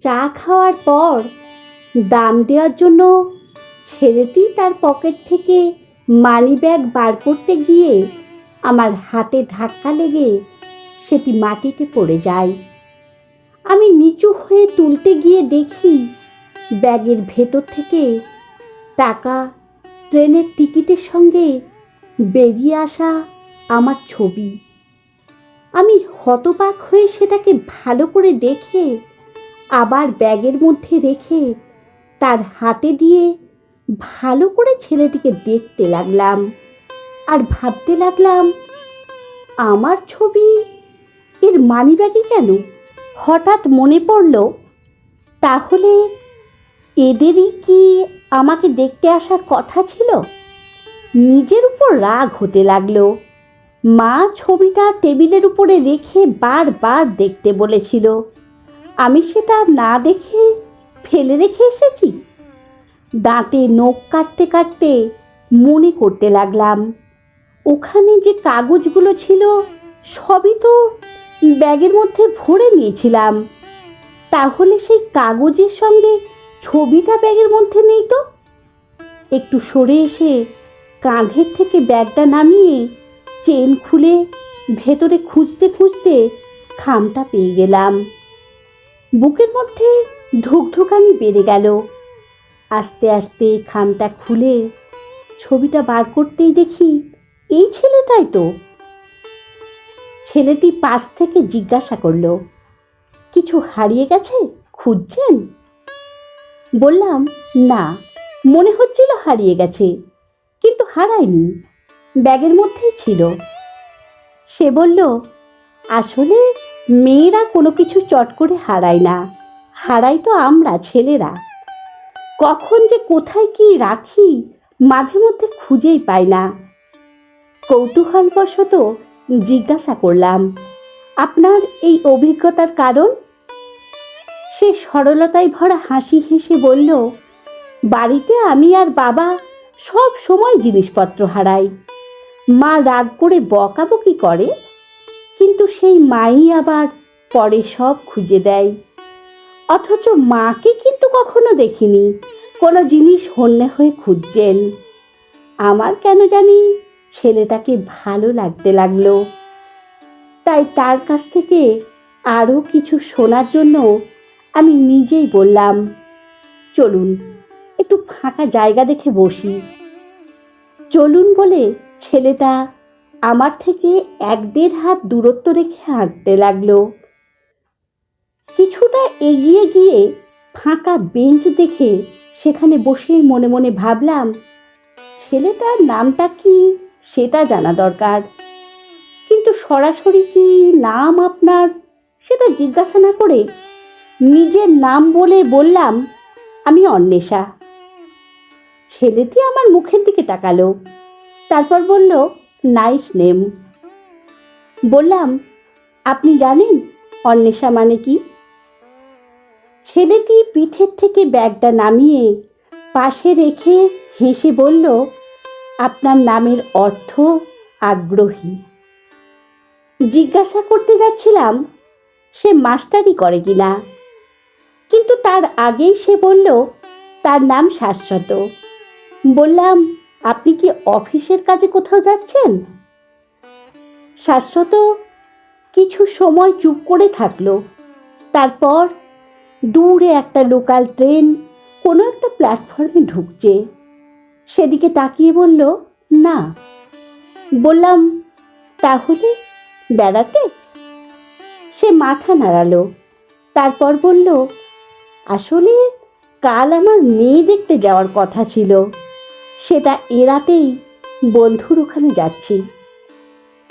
চা খাওয়ার পর দাম দেওয়ার জন্য ছেলেটি তার পকেট থেকে মানি ব্যাগ বার করতে গিয়ে আমার হাতে ধাক্কা লেগে সেটি মাটিতে পড়ে যায়। আমি নিচু হয়ে তুলতে গিয়ে দেখি ব্যাগের ভেতর থেকে টাকা ট্রেনের টিকিটের সঙ্গে বেরিয়ে আসা আমার ছবি। আমি হতবাক হয়ে সেটাকে ভালো করে দেখে আবার ব্যাগের মধ্যে রেখে তার হাতে দিয়ে ভালো করে ছেলেটিকে দেখতে লাগলাম আর ভাবতে লাগলাম, আমার ছবি এর মানিব্যাগে কেন? হঠাৎ মনে পড়ল, তাহলে এদেরই কি আমাকে দেখতে আসার কথা ছিল? নিজের উপর রাগ হতে লাগল। মা ছবিটা টেবিলের উপরে রেখে বারবার দেখতে বলেছিল। আমি সেটা না দেখে ফেলে রেখে এসেছি? দাঁতে নখ কাটতে কাটতে মনে করতে লাগলাম। ওখানে যে কাগজগুলো ছিল, সবই তো ব্যাগের মধ্যে ভরে নিয়েছিলাম। তাহলে সেই কাগজের সঙ্গে ছবিটা ব্যাগের মধ্যে নেই তো? একটু সরে এসে কাঁধের থেকে ব্যাগটা নামিয়ে চেন খুলে ভেতরে খুঁজতে খুঁজতে খামটা পেয়ে গেলাম। বুকের মধ্যে ধুকধুকানি বেড়ে গেল। আস্তে আস্তে খামটা খুলে ছবিটা বার করতেই দেখি এই ছেলেটাই তো। ছেলেটি পাশ থেকে জিজ্ঞাসা করল, কিছু হারিয়ে গেছে? খুঁজছেন? বললাম, না, মনে হচ্ছিল হারিয়ে গেছে, কিন্তু হারায়নি, ব্যাগের মধ্যেই ছিল। সে বলল, আসলে মেয়েরা কোনো কিছু চট করে হারায় না। হারাই তো আমরা, ছেলেরা। কখন যে কোথায় কি রাখি, মাঝে মধ্যে খুঁজেই পাই না। কৌতূহলবশত জিজ্ঞাসা করলাম, আপনার এই অভিজ্ঞতার কারণ? সে সরলতায় ভরা হাসি হেসে বলল, বাড়িতে আমি আর বাবা সব সময় জিনিসপত্র হারাই। মা রাগ করে বকাবকি করে কিন্তু সেই মাই আবার পরে সব খুঁজে দেয়। অথচ মাকে কিন্তু কখনো দেখিনি, কোনো জিনিস হন্যে হয়ে খুঁজছেন। আমার কেন জানি ছেলেটাকে ভালো লাগতে লাগল। তাই তার কাছ থেকে আরও কিছু শোনার জন্য আমি নিজেই বললাম, চলুন, একটু ফাঁকা জায়গা দেখে বসি। চলুন বলে ছেলেটা আমার থেকে এক দেড় হাত দূরত্ব রেখে হাঁটতে লাগল। কিছুটা এগিয়ে গিয়ে ফাঁকা বেঞ্চ দেখে সেখানে বসে মনে মনে ভাবলাম, ছেলেটার নামটা কি সেটা জানা দরকার। কিন্তু সরাসরি কি নাম আপনার সেটা জিজ্ঞাসা না করে নিজের নাম বলে বললাম, আমি অন্বেষা। ছেলেটি আমার মুখের দিকে তাকালো, তারপর বলল নাইস নেম। বললাম, আপনি জানেন অন্বেষা মানে কি? ছেলেটি পিঠের থেকে ব্যাগটা নামিয়ে পাশে রেখে হেসে বলল, আপনার নামের অর্থ আগ্রহী। জিজ্ঞাসা করতে যাচ্ছিলাম, সে মাস্টারি করে কিনা কিন্তু তার আগেই সে বলল, তার নাম শাশ্বত। বললাম আপনি কি অফিসের কাজে কোথাও যাচ্ছেন? শাশ্বত কিছু সময় চুপ করে থাকল। তারপর দূরে একটা লোকাল ট্রেন কোনো একটা প্ল্যাটফর্মে ঢুকছে। সেদিকে তাকিয়ে বলল, না। বললাম, তাহলে বেড়াতে? সে মাথা নাড়ালো। তারপর বলল, আসলে কাল আমার মেয়ে দেখতে যাওয়ার কথা ছিল। সেটা এরাতেই বন্ধুর ওখানে যাচ্ছি।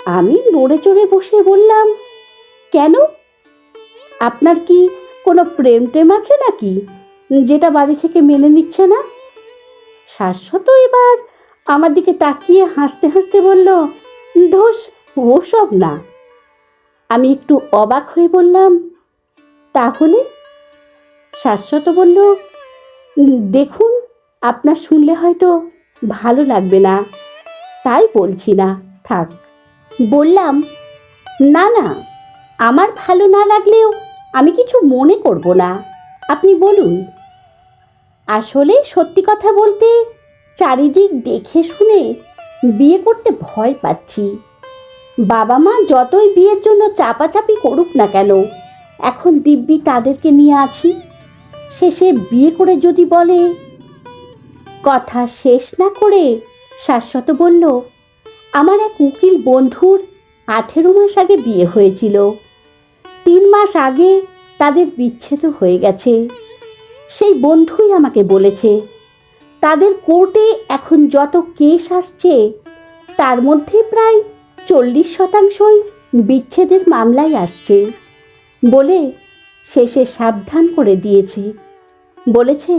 আমি নড়ে চড়ে বসে বললাম, কেন? আপনার কি কোনো প্রেম টেম আছে নাকি, যেটা বাড়ি থেকে মেনে নিচ্ছে না? শাশ্বত এবার আমার দিকে তাকিয়ে হাসতে হাসতে বলল ধোস ওসব না। আমি একটু অবাক হয়ে বললাম, তাহলে? শাশ্বত বলল, দেখুন, আপনার শুনলে হয়তো ভালো লাগবে না। তাই বলছি না, থাক। বললাম, না না, আমার ভালো না লাগলেও আমি কিছু মনে করব না। আপনি বলুন। আসলে সত্যি কথা বলতে চারিদিক দেখে শুনে বিয়ে করতে ভয় পাচ্ছি। বাবা মা যতই বিয়ের জন্য চাপাচাপি করুক না কেন, এখন দিব্যি তাদেরকে নিয়ে আছি। শেষে বিয়ে করে যদি বলে কথা শেষ না করে শাশ্বত বলল, আমার এক উকিল বন্ধুর আঠেরো মাস আগে বিয়ে হয়েছিল। তিন মাস আগে তাদের বিচ্ছেদ হয়ে গেছে। সেই বন্ধুই আমাকে বলেছে, তাদের কোর্টে এখন যত কেস আসছে, তার মধ্যে প্রায় চল্লিশ শতাংশই বিচ্ছেদের মামলায় আসছে। বলে শেষে সাবধান করে দিয়েছে। বলেছে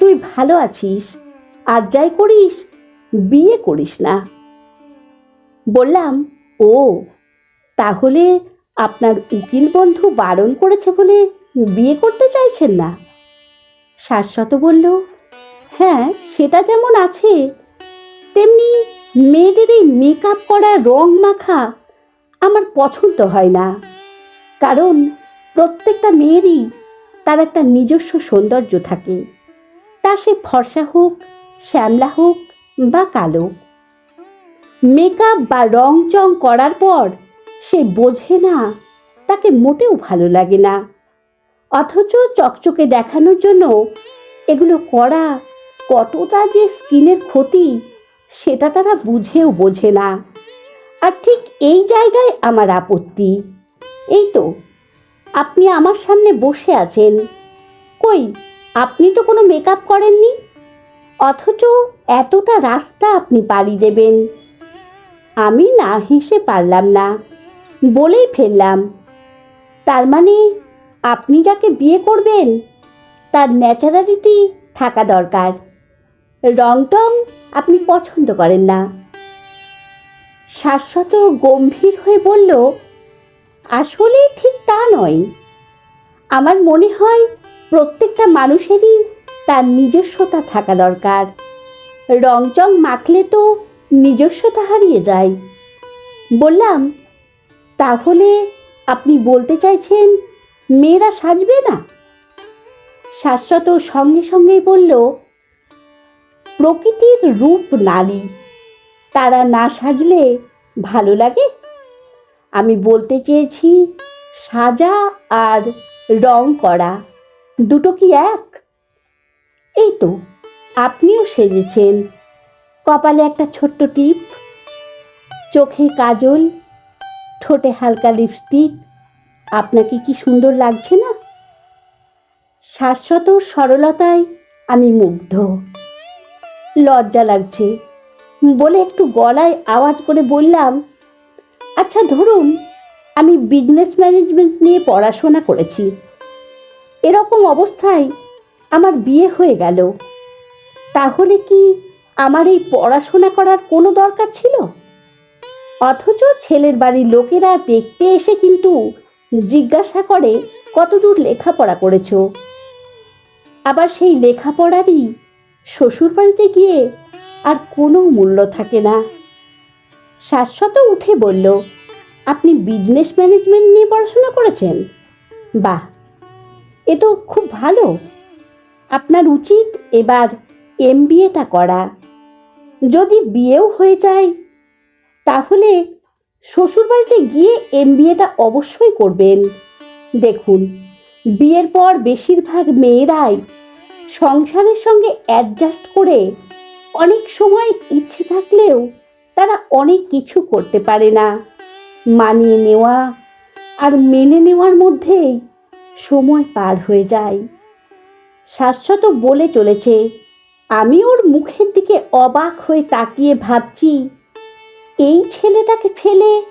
তুই ভালো আছিস? আর যাই করিস, বিয়ে করিস না। বললাম, ও, তাহলে আপনার উকিল বন্ধু বারণ করেছে বলে বিয়ে করতে চাইছেন না? শাশ্বত বলল হ্যাঁ সেটা যেমন আছে, তেমনি মেয়েদের এই মেকআপ করা, রং মাখা আমার পছন্দ হয় না। কারণ প্রত্যেকটা মেয়েরই তার একটা নিজস্ব সৌন্দর্য থাকে। তা সে ফর্সা হোক, শ্যামলা হোক বা কালো। মেকআপ বা রং চং করার পর সে বোঝে না, তাকে মোটেও ভালো লাগে না। অথচ চকচকে দেখানোর জন্য এগুলো করা কতটা যে স্কিনের ক্ষতি, সেটা তারা বুঝেও বোঝে না। আর ঠিক এই জায়গায় আমার আপত্তি। এই তো, আপনি আমার সামনে বসে আছেন। কই? আপনি তো কোনো মেকআপ করেননি? অথচ এতটা রাস্তা আপনি পাড়ি দেবেন। আমি না হেসে পারলাম না, বলেই ফেললাম। তার মানে আপনি যাকে বিয়ে করবেন, তার ন্যাচারালিটি থাকা দরকার। রং টং আপনি পছন্দ করেন না। শাশ্বত গম্ভীর হয়ে বলল আসলে ঠিক তা নয়। আমার মনে হয় প্রত্যেকটা মানুষেরই তার নিজস্বতা থাকা দরকার। রং চং মাখলে তো নিজস্বতা হারিয়ে যায়। বললাম, তাহলে আপনি বলতে চাইছেন মেয়েরা সাজবে না? শাশ্বত সঙ্গে সঙ্গেই বলল, প্রকৃতির রূপ নারী, তারা না সাজলে ভালো লাগে? আমি বলতে চেয়েছি সাজা আর রং করা। দুটো কি এক? এই তো, আপনিও সেজেছেন। কপালে একটা ছোট্ট টিপ, চোখে কাজল, ঠোঁটে হালকা লিপস্টিক। আপনাকে কি সুন্দর লাগছে না? শাশ্বত সরলতায় আমি মুগ্ধ। লজ্জা লাগছে। বলে একটু গলায় আওয়াজ করে বললাম আচ্ছা ধরুন, আমি বিজনেস ম্যানেজমেন্ট নিয়ে পড়াশোনা করেছি। এরকম অবস্থায় আমার বিয়ে হয়ে গেল। তাহলে কি আমার এই পড়াশোনা করার কোনো দরকার ছিল? অথচ ছেলের বাড়ির লোকেরা দেখতে এসে কিন্তু জিজ্ঞাসা করে, কতদূর লেখাপড়া করেছ? আবার সেই লেখাপড়ারই শ্বশুর বাড়িতে গিয়ে আর কোনো মূল্য থাকে না। শাশ্বত উঠে বলল, আপনি বিজনেস ম্যানেজমেন্ট নিয়ে পড়াশোনা করেছেন? বাহ! এ তো খুব ভালো। আপনার উচিত এবার এম বিএটা করা। যদি বিয়েও হয়ে যায়, তাহলে শ্বশুরবাড়িতে গিয়ে এম বিএটা অবশ্যই করবেন। দেখুন, বিয়ের পর বেশিরভাগ মেয়েরাই সংসারের সঙ্গে অ্যাডজাস্ট করে অনেক সময় ইচ্ছে থাকলেও তারা অনেক কিছু করতে পারে না। মানিয়ে নেওয়া আর মেনে নেওয়ার মধ্যেই সময় পার হয়ে যায়। শাশ্বত বলে চলেছে, আমি ওর মুখের দিকে অবাক হয়ে তাকিয়ে ভাবছি, এই ছেলেটাকে ফেলে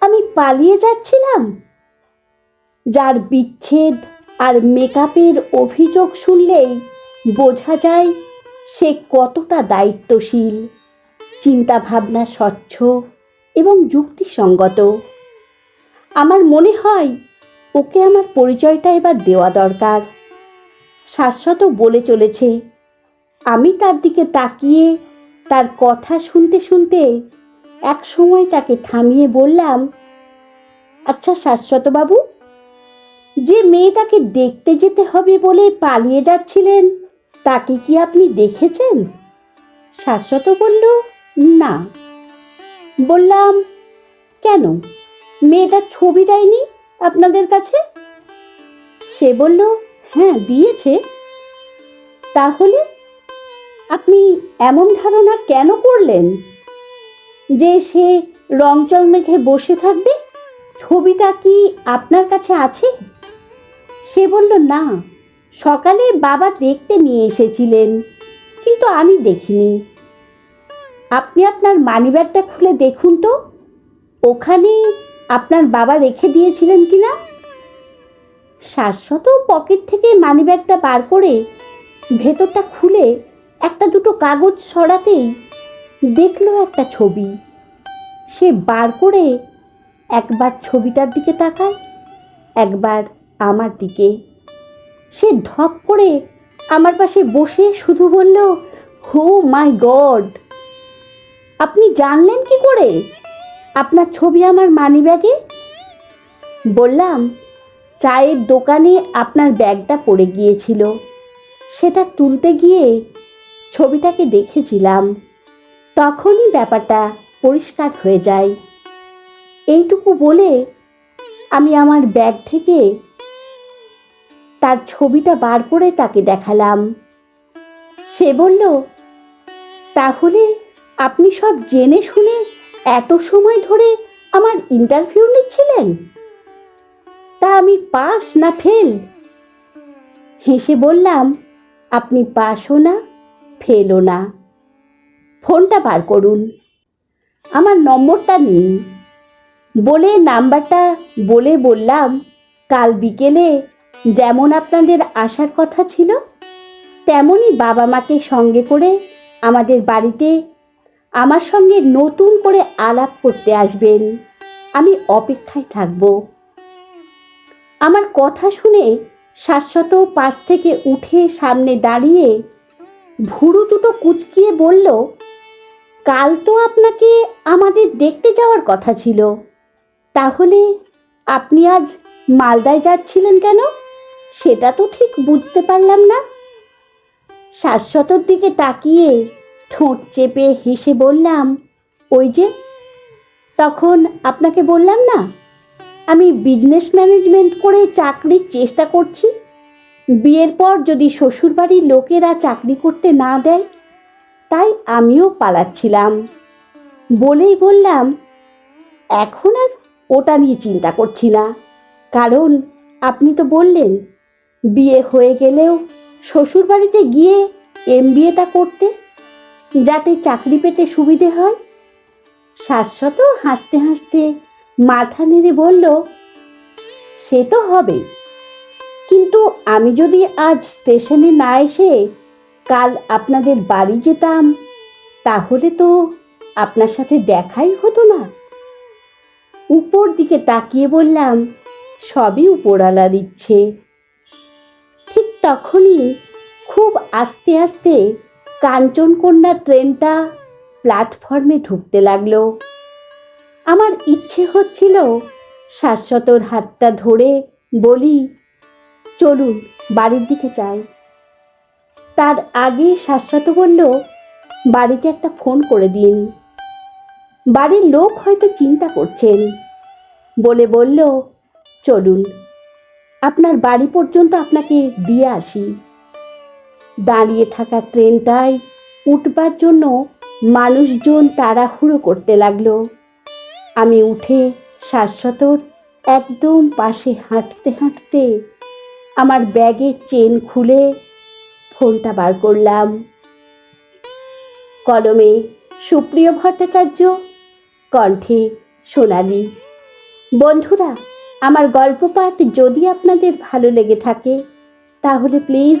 আমি পালিয়ে যাচ্ছিলাম? যার বিচ্ছেদ আর মেকআপের অভিযোগ শুনলেই বোঝা যায় সে কতটা দায়িত্বশীল। চিন্তাভাবনা স্বচ্ছ এবং যুক্তিসঙ্গত। আমার মনে হয় ওকে আমার পরিচয়টা এবার দেওয়া দরকার। শাশ্বত বলে চলেছে, আমি তার দিকে তাকিয়ে তার কথা শুনতে শুনতে এক সময় তাকে থামিয়ে বললাম আচ্ছা শাশ্বতবাবু যে মেয়েটাকে দেখতে যেতে হবে বলে পালিয়ে যাচ্ছিলেন, তাকে কি আপনি দেখেছেন? শাশ্বত বলল, না। বললাম, কেন? মেয়েটার ছবি দেয়নি? আপনাদের কাছে? সে বলল হ্যাঁ দিয়েছে। তাহলে আপনি এমন ধারণা কেন করলেন? যে সে রংচং মেখে বসে থাকবে? ছবিটা কি আপনার কাছে আছে? সে বলল, না, সকালে বাবা দেখতে নিয়ে এসেছিলেন, কিন্তু আমি দেখিনি। আপনি আপনার মানিব্যাগটা খুলে দেখুন তো। ওখানে আপনার বাবা রেখে দিয়েছিলেন কি না শাশ্বত পকেট থেকে মানিব্যাগটা বার করে ভেতরটা খুলে একটা দুটো কাগজ সরাতেই দেখল একটা ছবি। সে বার করে একবার ছবিটার দিকে তাকায়, একবার আমার দিকে। সে ধপ করে আমার পাশে বসে শুধু বলল হো মাই গড আপনি জানলেন কি করে? আপনার ছবি আমার মানিব্যাগে বললাম, চায়ের দোকানে আপনার ব্যাগটা পড়ে গিয়েছিল। সেটা তুলতে গিয়ে ছবিটাকে দেখেছিলাম। তখনই ব্যাপারটা পরিষ্কার হয়ে যায়। এইটুকু বলে আমি আমার ব্যাগ থেকে তার ছবিটা বার করে তাকে দেখালাম। সে বলল, তাহলে আপনি সব জেনে শুনে এত সময় ধরে আমার ইন্টারভিউ নিচ্ছিলেন? তা আমি পাস না ফেল? হেসে বললাম, আপনি পাসও না, ফেলও না। ফোনটা বার করুন। আমার নম্বরটা নিন। বলে নাম্বারটা বলে বললাম, কাল বিকেলে যেমন আপনাদের আসার কথা ছিল, তেমনই বাবা মাকে সঙ্গে করে আমাদের বাড়িতে আমার সঙ্গে নতুন করে আলাপ করতে আসবেন। আমি অপেক্ষায় থাকব। আমার কথা শুনে শাশ্বত পাশ থেকে উঠে সামনে দাঁড়িয়ে ভুরু দুটো কুচকিয়ে বলল, কাল তো আপনাকে আমাদের দেখতে যাওয়ার কথা ছিল। তাহলে আপনি আজ মালদায় যাচ্ছিলেন কেন? সেটা তো ঠিক বুঝতে পারলাম না। শাশ্বতর দিকে তাকিয়ে ঠোঁট চেপে হেসে বললাম, ওই যে? তখন আপনাকে বললাম না, আমি বিজনেস ম্যানেজমেন্ট করে চাকরির চেষ্টা করছি। বিয়ের পর যদি শ্বশুরবাড়ির লোকেরা চাকরি করতে না দেয়, তাই আমিও পালাচ্ছিলাম। বলেই বললাম, এখন আর ওটা নিয়ে চিন্তা করছি না। কারণ আপনি তো বললেন, বিয়ে হয়ে গেলেও শ্বশুরবাড়িতে গিয়ে এম বিএটা করতে যাতে চাকরি পেতে সুবিধে হয়? শাশ্বত হাসতে হাসতে মাথা নেড়ে বলল, সে তো হবে কিন্তু আমি যদি আজ স্টেশনে না এসে কাল আপনাদের বাড়ি যেতাম, তাহলে তো আপনার সাথে দেখাই হতো না। উপর দিকে তাকিয়ে বললাম, সবই উপরালা দিচ্ছে ঠিক তখনই খুব আস্তে আস্তে কাঞ্চনকন্যা ট্রেনটা প্ল্যাটফর্মে ঢুকতে লাগল। আমার ইচ্ছে হচ্ছিল শাশ্বতর হাতটা ধরে বলি, চলুন, বাড়ির দিকে যাই। তার আগে শাশ্বত বলল, বাড়িতে একটা ফোন করে দিন। বাড়ির লোক হয়তো চিন্তা করছেন। বলে বলল, চলুন, আপনার বাড়ি পর্যন্ত আপনাকে দিয়ে আসি। দাঁড়িয়ে থাকা ট্রেনটায় উঠবার জন্য মানুষজন তাড়াহুড়ো করতে লাগল। আমি উঠে শাশ্বতর একদম পাশে হাঁটতে হাঁটতে আমার ব্যাগের চেন খুলে ফোনটা বার করলাম। কলমে সুপ্রিয় ভট্টাচার্য কণ্ঠে সোনালি, বন্ধুরা, আমার গল্প পাঠ যদি আপনাদের ভালো লেগে থাকে, তাহলে প্লিজ